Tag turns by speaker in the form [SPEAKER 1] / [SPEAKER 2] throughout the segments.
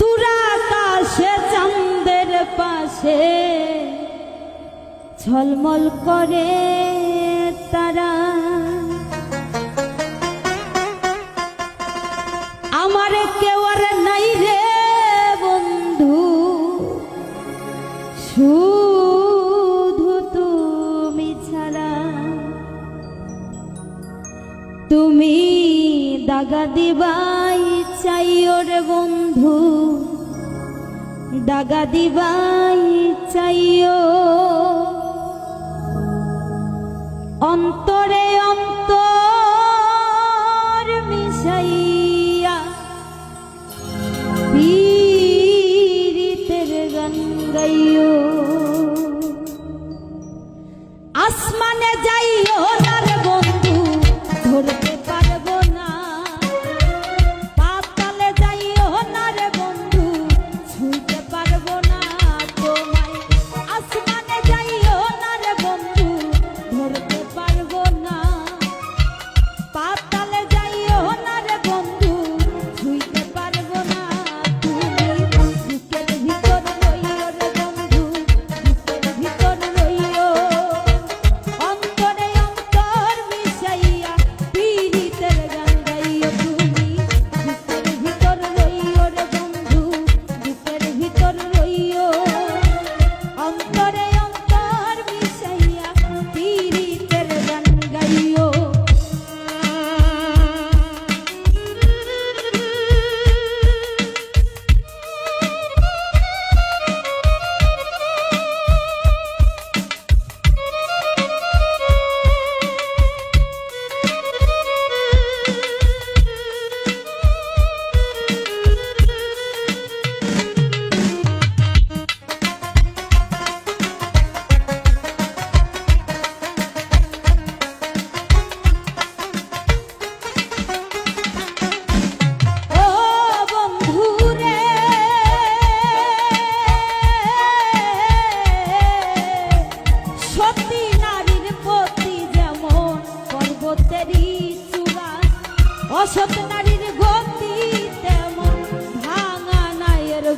[SPEAKER 1] দুরাকাশে পাশে ঝলমল করে তারা। আমার কেউ আর নাই রে বন্ধু, শুধু তুমি ছাড়া। তুমি দাগা দিবা চাই ওরে বন্ধু। ডাগা দিবাই চাইও অন্তরে অন্তর মিশাইয়া পীরিতের গান গাইও। আসমানে যাই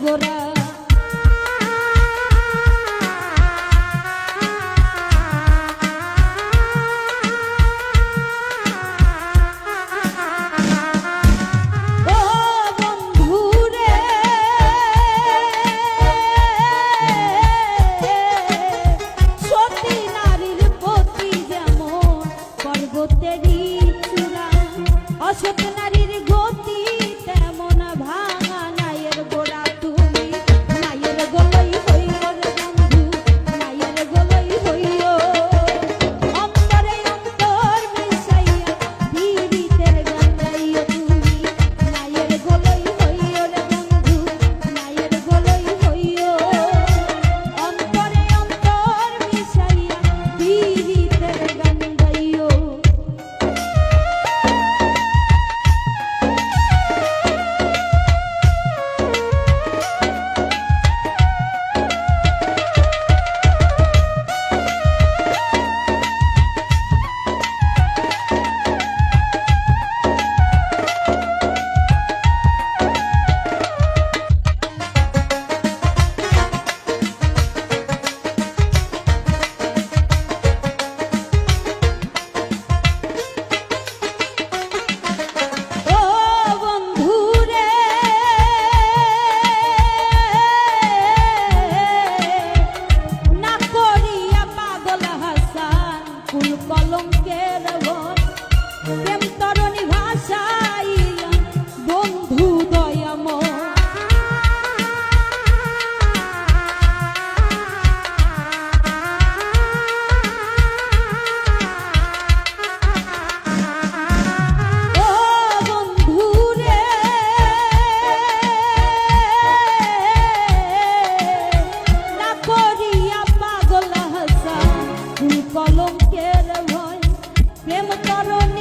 [SPEAKER 1] গোরা কলঙ্কের ভয়। প্রেম চরণ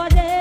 [SPEAKER 1] for them.